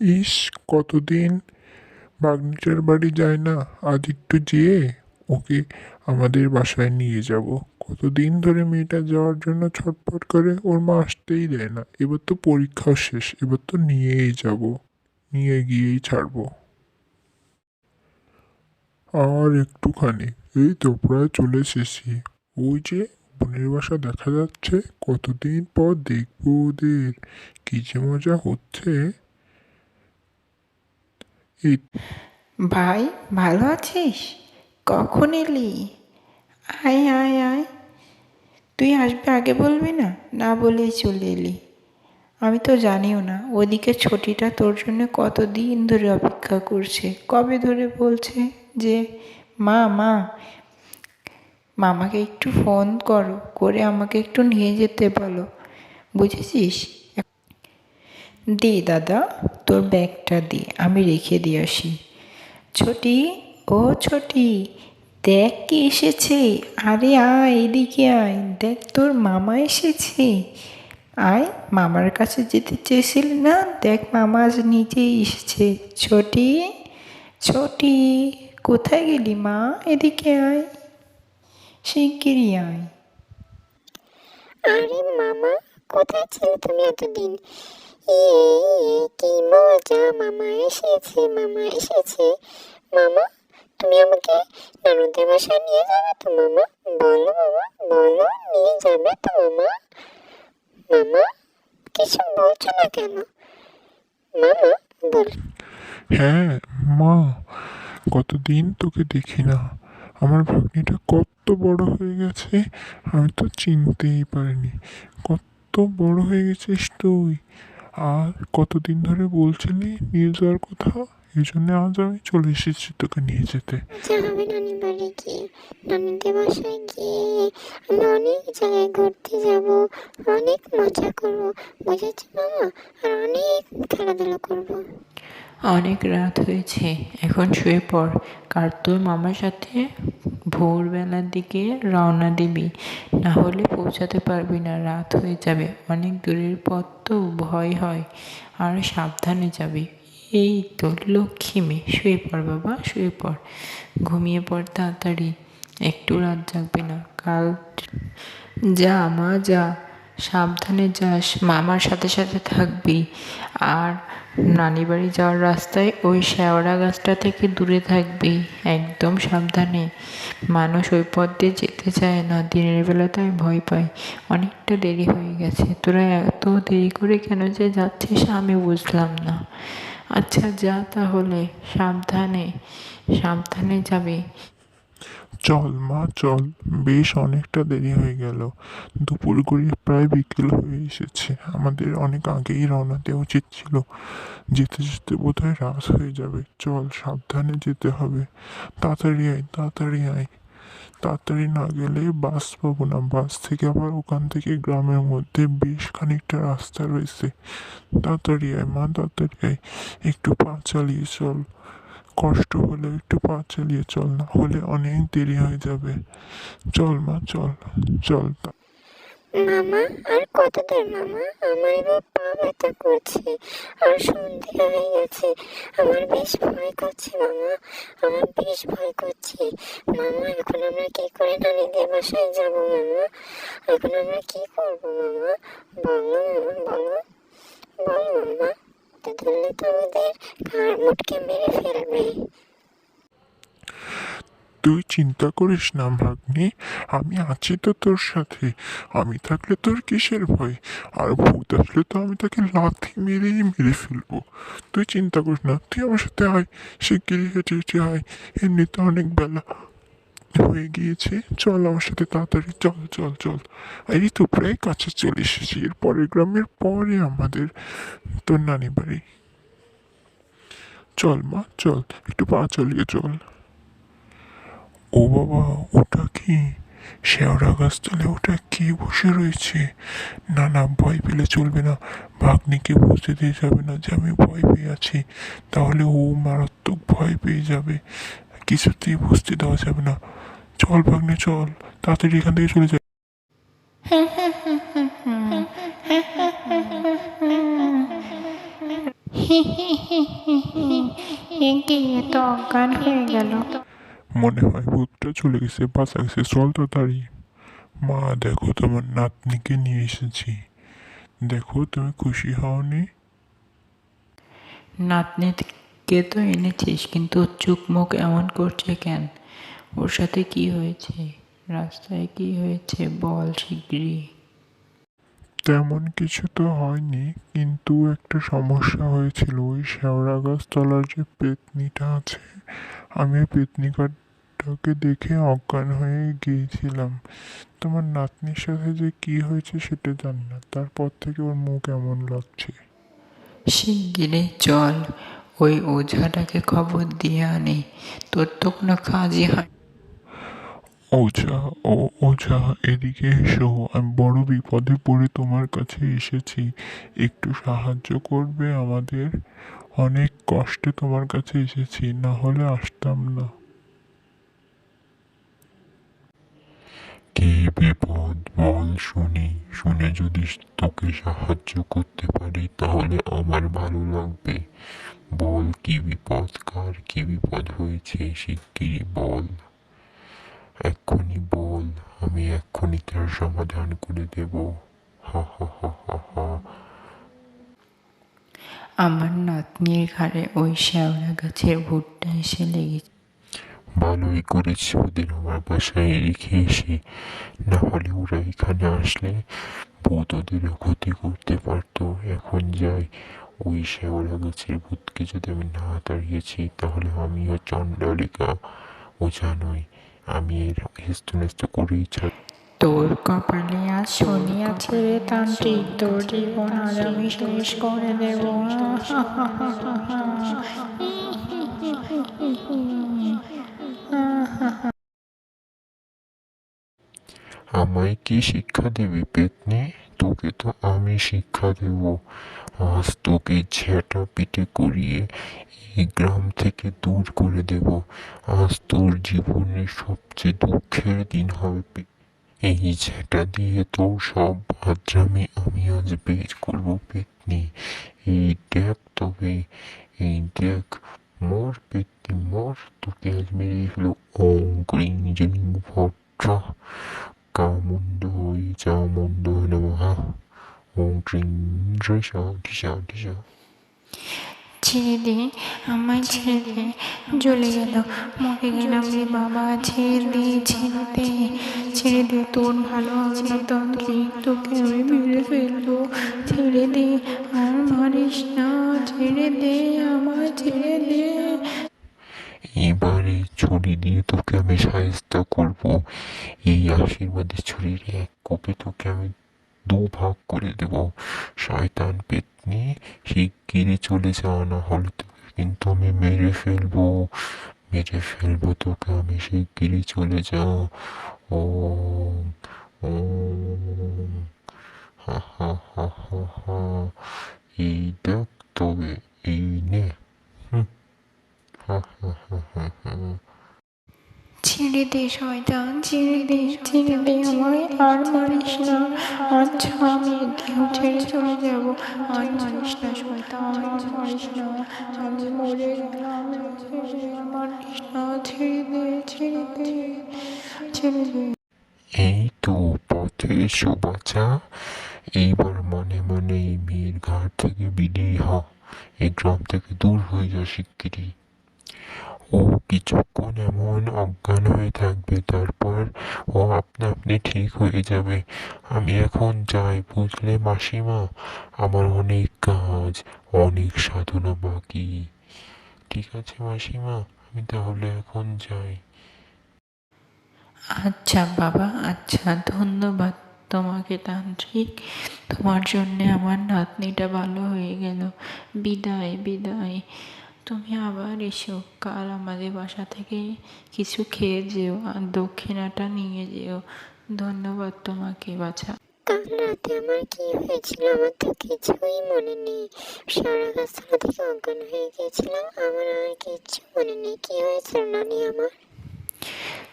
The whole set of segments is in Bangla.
ইস, কতদিন? বাগনিটার বাড়ি যায় না আজ একটু যেয়ে ওকে আমাদের বাসায় নিয়ে যাব। কতদিন ধরে মেয়েটা যাওয়ার জন্য ছটফট করে, ওর মা আসতেই দেয় না। এবার তো পরীক্ষাও শেষ, এবার তো নিয়েই যাব, নিয়ে গিয়েই ছাড়বো। আর একটুখানি, এই তো প্রায় চলে এসেছি। ওই যে বোনের বাসা দেখা যাচ্ছে, কতদিন পর দেখব ওদের, কি যে মজা হচ্ছে। ভাই, ভালো আছিস? কখন এলি? আয় আয় আয়। তুই আসবে আগে বলবি না? না বলেই চলে এলি। আমি তো জানিও না, ওদিকে ছুটিটা তোর জন্য কতদিন ধরে অপেক্ষা করছে? কবে ধরে বলছে যে, মা মা, মামাকে একটু ফোন করো, করে আমাকে একটু নিয়ে যেতে বলো। বুঝেছিস? দে, দাদা, তোর ব্যাগটা দে, আমি রেখে দিয়ে আসি। ছোটি, ও ছোটি, দেখ কি এসেছে। আরে আয়, এদিকে আয়। দেখ, তোর মামা এসেছে। আয়, মামার কাছে যেতে চেয়েছিলি না? দেখ, মামা আজ নিজেই এসেছে। ছোটি ছোটি, কোথায় গেলি মা? এদিকে আয়। শিগগিরই আয়। আরে মামা, কোথায় ছিলে তুমি এতদিন? কি মজা, মামা এসেছে মামা এসেছে। মামা, তুমি আমাকে নানুদের বাসায় নিয়ে যাবে তো, মামা? বলো মামা, বলো, নিয়ে যাবে তো, মামা। মামা, কিছু বলছো না কেন? মামা, বল। হ্যাঁ মা, কতদিন তোকে দেখি না। আমার ভাগ্নিটা কত বড় হয়ে গেছে, আমি তো চিনতেই পারিনি। কত বড় হয়ে গেছিস তুই। আর কতদিন ধরে বলছিলি নিয়ে যাওয়ার কথা? এই জন্য আজ আমি চলে এসেছি তোকে নিয়ে যেতে। মজা হবে নানি বাড়ি গিয়ে নানিদের বাসায় গিয়ে আমরা অনেক জায়গায় ঘুরতে যাব অনেক মজা করব। বুঝেছি মামা? আর অনেক খেলাধুলা করব। অনেক রাত হয়েছে এখন শুয়ে পড়। কার তোর মামার সাথে? ভোরবেলার দিকে রওনা দিবি। না হলে পৌঁছাতে পারবি না, রাত হয়ে যাবে। অনেক দূরের পথ তো ভয় হয়, আর সাবধানে যাবি। এই তো লক্ষ্মী মেয়ে। শুয়ে পড় বাবা, শুয়ে পড়। ঘুমিয়ে পড় তাড়াতাড়ি। একটু রাত জাগবে না। কাল যা মা, যা। সাবধানে যাস, মামার সাথে সাথে থাকবি। আর নানি বাড়ি যাওয়ার রাস্তায় ওই শ্যাওড়া গাছটা থেকে দূরে থাকবি, একদম সাবধানে। মানুষ ওই পথ দিয়ে যেতে চায় না, দিনের বেলা তাই ভয় পায় অনেকটা দেরি হয়ে গেছে। তোরা এত দেরি করে কেন যে যাচ্ছিস আমি বুঝলাম না। আচ্ছা যা তাহলে, সাবধানে সাবধানে যাবি। চল মা চল বেশ অনেকটা দেরি হয়ে গেল। দুপুর গড়িয়ে প্রায় বিকেল হয়ে এসেছে। আমাদের অনেক আগেই রওনা দেওয়া উচিত ছিল। যেতে যেতে বোধহয় রাত হয়ে যাবে। চল, সাবধানে যেতে হবে। তাড়াতাড়ি আয় তাড়াতাড়ি আয়। তাড়াতাড়ি না গেলে বাস পাবো না। বাস থেকে আবার ওখান থেকে গ্রামের মধ্যে বেশ খানিকটা রাস্তা রয়েছে। তাড়াতাড়ি আয়, মা, তাড়াতাড়ি আয়। একটু পা চালিয়ে চল। কষ্ট হলে একটু পা চালিয়ে চল, না হলে অনেক দেরি হয়ে যাবে। চল মা, চল চল তা- মামা, আর কত দূর মামা? আমার এবার পা ব্যথা করছে, আর সন্ধে হয়ে গেছে। আমার বেশ ভয় করছে মামা, আমার বেশ ভয় করছে। মামা, এখন আমরা কি করে নানিদের বাসায় যাব মামা? এখন আমরা কি করব মামা? বলো মামা বলো বলো, মামা। তো ধরলে তো আমাদের ঘাড় মেরে ফেলবে। তুই চিন্তা করিস না, ভাগ্নে। আমি আছি তো তোর সাথে। আমি থাকলে তোর কিসের ভয়? আর ভূত আসলে তো আমি তাকে লাথি মেরেই মেরে ফেলব। তুই চিন্তা করিস না, তুই আমার সাথে আয়। শিগগিরি হেঁটে হেঁটে আয়। এমনিতে অনেক বেলা। হয়ে গিয়েছে। চল আমার সাথে তাড়াতাড়ি, চল চল চল। এই তো প্রায় কাছে চলে এসেছি। এর পরের গ্রামের পরে আমাদের তোর নানি বাড়ি। চল মা, চল, একটু পা চালিয়ে চল। ও বাবা, ওটা কি? শেওড়া গাছতলে ওটা কে বসে রয়েছে? না না, ভয় পেলে চলবে না। ভাগ্নিকে বুঝতে দিয়ে যাবে না যে আমি ভয় পেয়ে আছি। তাহলে ও মারাত্মক ভয় পেয়ে যাবে। কিছুতেই বুঝতে দেওয়া যাবে না। চল ভাগ্নে, চল। তাড়াতাড়ি এখান থেকে চলে যাই মনে হয় ভূতটা চলে গেছে, বাঁচা গেছে। চল তাড়াতাড়ি। মা, দেখো তোমার নাতনিকে নিয়ে এসেছি। দেখো, তুমি খুশি হওনি? নাতনিকে তো এনেছিস, কিন্তু ওর চোখ মুখ এমন করছে কেন? ওর সাথে কি হয়েছে? রাস্তায় কি হয়েছে? বল শিগগিরই। তেমন কিছু তো হয়নি কিন্তু একটা সমস্যা হয়েছিল। ওই শেওড়া গাছতলার যে পেতনিটা আছে আমি ওই পেতনিটাকে দেখে অজ্ঞান হয়ে গিয়েছিলাম। তোমার নাতনির সাথে যে কি হয়েছে সেটা জানি না। তারপর থেকে ওর মুখ এমন লাগছে। শিগগিরই চল। ওই ওঝাটাকে খবর দিয়ে আনি। তোর তো কোনো কাজই হয় ওঝা, ও, ওঝা, এদিকে এসো। আমি বড় বিপদে পড়ে তোমার কাছে এসেছি। একটু সাহায্য করবে আমাদের। অনেক কষ্টে তোমার কাছে এসেছি, না হলে আসতাম না। কি বিপদ, বল শুনি। শুনে যদি তোকে সাহায্য করতে পারি, তাহলে আমার ভালো লাগবে। বল কি বিপদ, কার কি বিপদ হয়েছে, শিগগিরই বল। বল আমি এক্ষুনি তার সমাধান করে দেব। হা হা হা হা হা। আমার নাতনির ঘাড়ে ওই শ্যাওড়া গাছের ভুট্টা এসে লেগেছে। ভালোই করেছি ওদের আমার বাসায় রেখে এসে। না হলে ওরা এখানে আসলে ভূত ওদের ক্ষতি করতে পারতো। এখন যাই ওই শেওড়া গাছের ভূতকে যদি আমি না তাড়িয়েছি তাহলে আমিও চণ্ডালিকা। ও জানোই আমি এর হেস্ত করেই ছাড়। তোর কপালে আজ শনি আছে রে তান্ত্রিক তোর জীবন আজ আমি শেষ করে দেব। আমায় কি শিক্ষা দেবে পেতনি? তোকে তো আমি শিক্ষা দেব। আজ তোকে ঝেঁটা পিটে করিয়ে এই গ্রাম থেকে দূর করে দেব। আজ তোর জীবনের সবচেয়ে দুঃখের দিন হবে। এই ঝেঁটা দিয়ে তোর সব আদ্রামি আমি আজ বের করব পেতনি। এই দেখ তবে, এই দেখ, মর পেতনি, মর। তোকে আজ মেরে ফেলো ওম জিং ভদ্রা কামুন্ড হই চামুন্ড নমঃ ওম ক্রিং দৃশা দিশা দিশা ছেড়ে দে আমায় ছেড়ে দে জ্বলে গেল মরে গেলাম রে বাবা ছেড়ে দে ছেড়ে দে ছেড়ে দে তোর ভালো হবে না তান্ত্রিক তোকে আমি মেরে ফেলব ছেড়ে দে আর মারিস না ছেড়ে দে আমায় ছেড়ে দে এবারে ছুরি দিয়ে তোকে আমি সাহায্য করব। এই আশীর্বাদের ছুরির এক কোপে তোকে আমি দু ভাগ করে দেব। শয়তান পেতনি, শিগগিরই চলে যাওয়া না হলে তোকে কিন্তু আমি মেরে ফেলব। মেরে ফেলব তোকে আমি, শিগগিরই চলে যাও ও হা হা হা হা হা। এই দেখ তবে, এই নে। হুম। হা হা হা হা হা। ছেড়ে দে শয়তান ছেড়ে দে ছেড়ে দে আমায় আর মারিস না আচ্ছা আমি দেহ ছেড়ে চলে যাব আর মারিস না শয়তান মারিস না আমি মরে গেলাম ছেড়ে দে, না ছেড়ে দে ছেড়ে দে ছেড়ে দে এই তো পথে এসো বাচ্চা এইবার মনে মনে এই মেয়ের ঘাট থেকে বিদেয় হ। এই গ্রাম থেকে দূর হয়ে যা শিগগিরই। ও কিছুক্ষণ এমন অজ্ঞান হয়ে থাকবে, তারপর ও আপনা আপনি ঠিক হয়ে যাবে। আমি এখন যাই, বুঝলে মাসিমা? আমার অনেক কাজ, অনেক সাধনা বাকি। ঠিক আছে মাসিমা, আমি তাহলে এখন যাই। আচ্ছা বাবা আচ্ছা ধন্যবাদ তোমাকে তান্ত্রিক। তোমার জন্যে আমার নাতনিটা ভালো হয়ে গেল। বিদায় বিদায়। তুমি আবার এসো কাল আমাদের বাসা থেকে কিছু খেয়ে যেও আর দক্ষিণাটা নিয়ে যেও। ধন্যবাদ তোমাকে বাছা। কাল রাতে আমার কি হয়েছিল আমার তো কিছুই মনে নেই। সারা গাছতলা থেকে অজ্ঞান হয়ে গিয়েছিলাম আমার আর কিচ্ছু মনে নেই। কি হয়েছিল নানি আমার?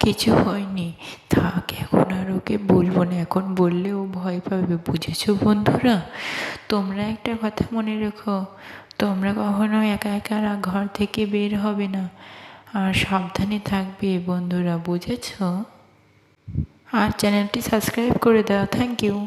কিছু হয়নি। থাক এখন আর ওকে বলব না। এখন বললে ও ভয় পাবে বুঝেছ বন্ধুরা? তোমরা একটা কথা মনে রেখো তোমরা কখনো একা একা ঘর থেকে বের হবে না। আর সাবধানে থাকবে, বন্ধুরা, বুঝেছ? আর চ্যানেলটি সাবস্ক্রাইব করে দাও। Thank you